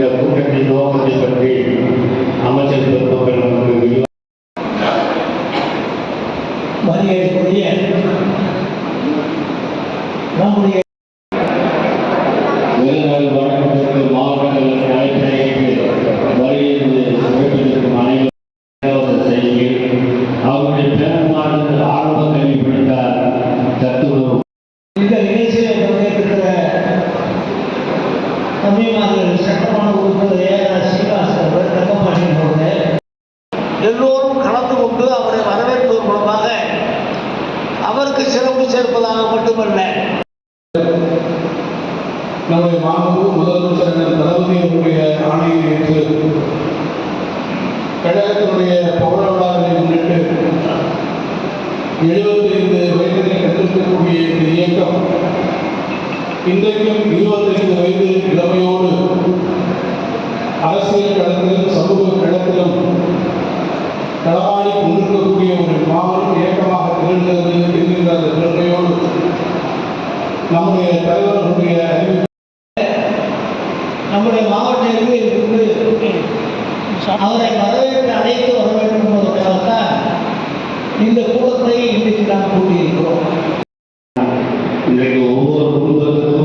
இந்த கூட்டத்தின் நோக்கத்தை பற்றி அமைச்சர் பெருமக்கள் நமக்கு மரியாதைக்குரிய நம்முடைய விருதுகள் வழங்கப்பட்டு எல்லோரும் கலந்து கொண்டு அவரை வரவேற்பதன் மூலமாக அவருக்கு சிறப்பு சேர்ப்பதாக மட்டுமல்ல. நம்முடைய மாண்பு முதலமைச்சர் தளபதி அவருடைய ஆணையை ஏற்று கழகத்தினுடைய பௌர விழாவை முன்னிட்டு எழுபத்தைந்து வயதினை கண்டிருக்கக்கூடிய இந்த இயக்கம் இன்றைக்கும் இருபத்தைந்து வயது இளமையோடு அரசியல் களத்திலும் சமூக களத்திலும் களவாடி கொண்டிருக்கக்கூடிய ஒரு மாவட்டம் இயக்கமாக திகழ்கிறது இருக்கின்ற அந்த பெருமையோடு நம்முடைய தலைவர்களுடைய நம்முடைய மாவட்ட அவரை வரவேற்று அழைத்து வர வேண்டும் என்பதற்காகத்தான் இந்த கூட்டத்தை இன்றைக்கு நாம் கூட்டியிருக்கிறோம். இன்றைக்கு ஒவ்வொரு குடும்பத்திற்கும்